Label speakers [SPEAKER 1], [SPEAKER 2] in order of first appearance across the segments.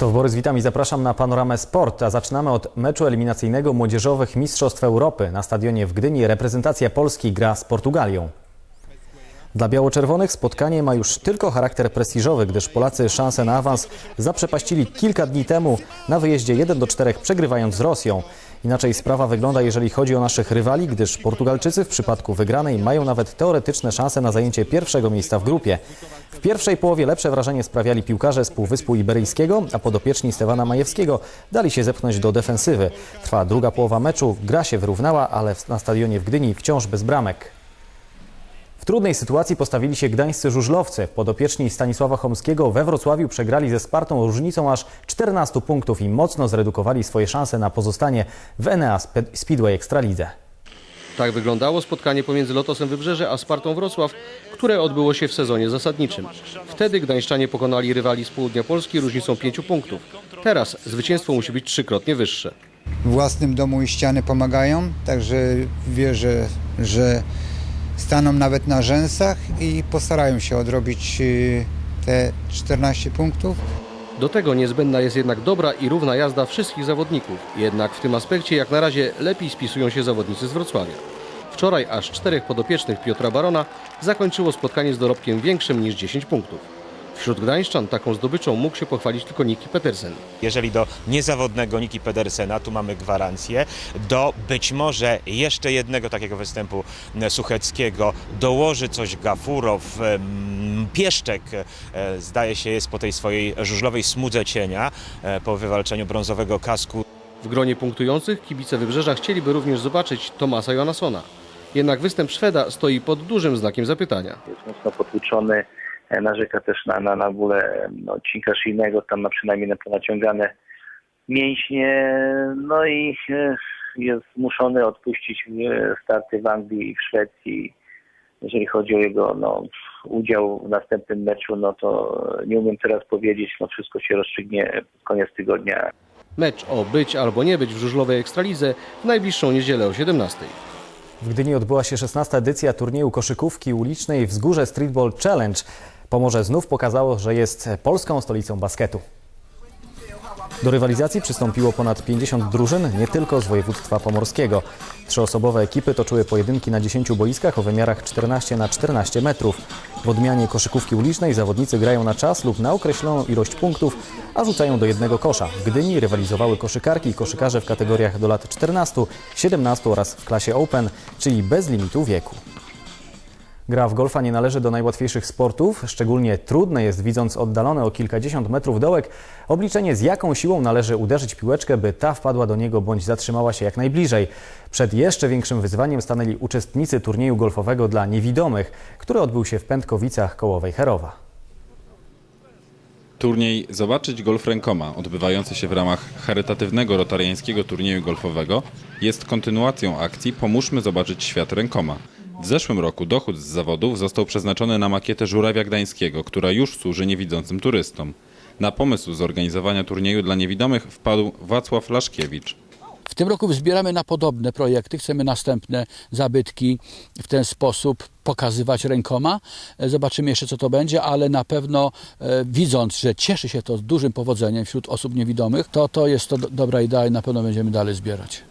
[SPEAKER 1] Krzysztof Borys, witam i zapraszam na Panoramę Sport. A zaczynamy od meczu eliminacyjnego Młodzieżowych Mistrzostw Europy. Na stadionie w Gdyni reprezentacja Polski gra z Portugalią. Dla biało-czerwonych spotkanie ma już tylko charakter prestiżowy, gdyż Polacy szansę na awans zaprzepaścili kilka dni temu na wyjeździe 1 do 4 przegrywając z Rosją. Inaczej sprawa wygląda, jeżeli chodzi o naszych rywali, gdyż Portugalczycy w przypadku wygranej mają nawet teoretyczne szanse na zajęcie pierwszego miejsca w grupie. W pierwszej połowie lepsze wrażenie sprawiali piłkarze z Półwyspu Iberyjskiego, a podopieczni Stefana Majewskiego dali się zepchnąć do defensywy. Trwa druga połowa meczu, gra się wyrównała, ale na stadionie w Gdyni wciąż bez bramek. W trudnej sytuacji postawili się gdańscy żużlowcy. Podopieczni Stanisława Chomskiego we Wrocławiu przegrali ze Spartą różnicą aż 14 punktów i mocno zredukowali swoje szanse na pozostanie w Enea Spe- Speedway Ekstralidze.
[SPEAKER 2] Tak wyglądało spotkanie pomiędzy Lotosem Wybrzeże a Spartą Wrocław, które odbyło się w sezonie zasadniczym. Wtedy gdańszczanie pokonali rywali z południa Polski różnicą 5 punktów. Teraz zwycięstwo musi być trzykrotnie wyższe.
[SPEAKER 3] w własnym domu i ściany pomagają, także wierzę, że staną nawet na rzęsach i postarają się odrobić y, te 14 punktów.
[SPEAKER 2] Do tego niezbędna jest jednak dobra i równa jazda wszystkich zawodników. Jednak w tym aspekcie jak na razie lepiej spisują się zawodnicy z Wrocławia. Wczoraj aż czterech podopiecznych Piotra Barona zakończyło spotkanie z dorobkiem większym niż 10 punktów. Wśród gdańszczan taką zdobyczą mógł się pochwalić tylko Niki Petersen.
[SPEAKER 4] Jeżeli do niezawodnego Niki Pedersena, tu mamy gwarancję, do być może jeszcze jednego takiego występu e, Sucheckiego dołoży coś Gafurow, em, Pieszczek, e, zdaje się jest po tej swojej żużlowej smudze cienia, e, po wywalczeniu brązowego kasku.
[SPEAKER 2] W gronie punktujących kibice Wybrzeża chcieliby również zobaczyć Tomasa Jonasona. Jednak występ Szweda stoi pod dużym znakiem zapytania.
[SPEAKER 5] jest mocno potłuczony, e, narzeka też na, na, na bóle e, no, odcinka szyjnego, tam na przynajmniej na ponaciągane mięśnie, no i e, jest zmuszony odpuścić e, starty w Anglii i w Szwecji. Jeżeli chodzi o jego no, udział w następnym meczu, no to nie umiem teraz powiedzieć, no wszystko się rozstrzygnie pod koniec tygodnia.
[SPEAKER 2] Mecz o być albo nie być w żużlowej Ekstralidze w najbliższą niedzielę o 17.
[SPEAKER 1] W Gdyni odbyła się 16. edycja turnieju koszykówki ulicznej Wzgórze Streetball Challenge. Pomorze znów pokazało, że jest polską stolicą basketu. Do rywalizacji przystąpiło ponad 50 drużyn, nie tylko z województwa pomorskiego. Trzyosobowe ekipy toczyły pojedynki na 10 boiskach o wymiarach 14 na 14 metrów. W odmianie koszykówki ulicznej zawodnicy grają na czas lub na określoną ilość punktów, a rzucają do jednego kosza. W Gdyni rywalizowały koszykarki i koszykarze w kategoriach do lat 14, 17 oraz w klasie Open, czyli bez limitu wieku. Gra w golfa nie należy do najłatwiejszych sportów. Szczególnie trudne jest, widząc oddalone o kilkadziesiąt metrów dołek, obliczenie z jaką siłą należy uderzyć piłeczkę, by ta wpadła do niego bądź zatrzymała się jak najbliżej. Przed jeszcze większym wyzwaniem stanęli uczestnicy turnieju golfowego dla niewidomych, który odbył się w Pętkowicach koło Wejherowa.
[SPEAKER 6] Turniej Zobaczyć Golf Rękoma, odbywający się w ramach charytatywnego rotariańskiego turnieju golfowego, jest kontynuacją akcji Pomóżmy zobaczyć świat rękoma. W zeszłym roku dochód z zawodów został przeznaczony na makietę Żurawia Gdańskiego, która już służy niewidzącym turystom. Na pomysł zorganizowania turnieju dla niewidomych wpadł Wacław Laszkiewicz.
[SPEAKER 7] W tym roku zbieramy na podobne projekty. Chcemy następne zabytki w ten sposób pokazywać rękoma. E, Zobaczymy jeszcze, co to będzie, ale na pewno e, widząc, że cieszy się to dużym powodzeniem wśród osób niewidomych, to to jest to do- dobra idea i na pewno będziemy dalej zbierać.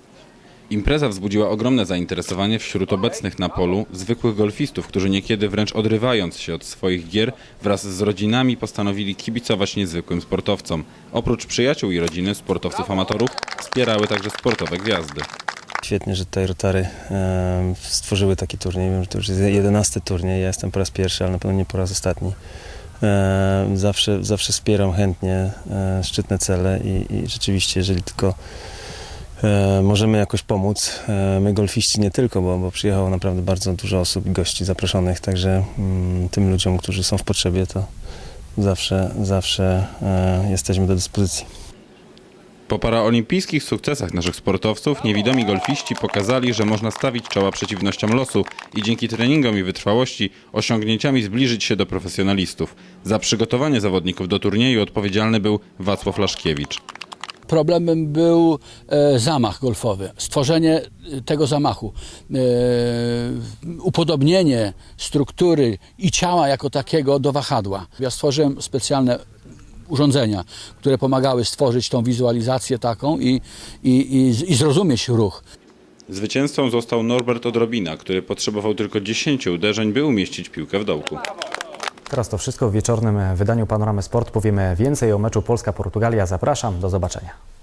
[SPEAKER 6] Impreza wzbudziła ogromne zainteresowanie wśród obecnych na polu zwykłych golfistów, którzy niekiedy wręcz odrywając się od swoich gier wraz z rodzinami postanowili kibicować niezwykłym sportowcom. Oprócz przyjaciół i rodziny sportowców amatorów wspierały także sportowe gwiazdy.
[SPEAKER 8] Świetnie, że tutaj Rotary stworzyły taki turniej. Wiem, że to już jest jedenasty turniej. Ja jestem po raz pierwszy, ale na pewno nie po raz ostatni. Zawsze, zawsze wspieram chętnie e, szczytne cele i, i rzeczywiście, jeżeli tylko e, możemy jakoś pomóc, e, my golfiści nie tylko, bo, bo przyjechało naprawdę bardzo dużo osób i gości zaproszonych, także mm, tym ludziom, którzy są w potrzebie, to zawsze, zawsze e, jesteśmy do dyspozycji.
[SPEAKER 6] Po paraolimpijskich sukcesach naszych sportowców niewidomi golfiści pokazali, że można stawić czoła przeciwnościom losu i dzięki treningom i wytrwałości osiągnięciami zbliżyć się do profesjonalistów. Za przygotowanie zawodników do turnieju odpowiedzialny był Wacław Laszkiewicz.
[SPEAKER 7] Problemem był e, zamach golfowy, stworzenie e, tego zamachu, e, upodobnienie struktury i ciała jako takiego do wahadła. Ja stworzyłem specjalne urządzenia, które pomagały stworzyć tą wizualizację taką i, i, i, i zrozumieć ruch.
[SPEAKER 6] Zwycięzcą został Norbert Odrobina, który potrzebował tylko 10 uderzeń, by umieścić piłkę w dołku.
[SPEAKER 1] Teraz to wszystko w wieczornym wydaniu Panoramy Sport. Powiemy więcej o meczu Polska-Portugalia. Zapraszam, do zobaczenia.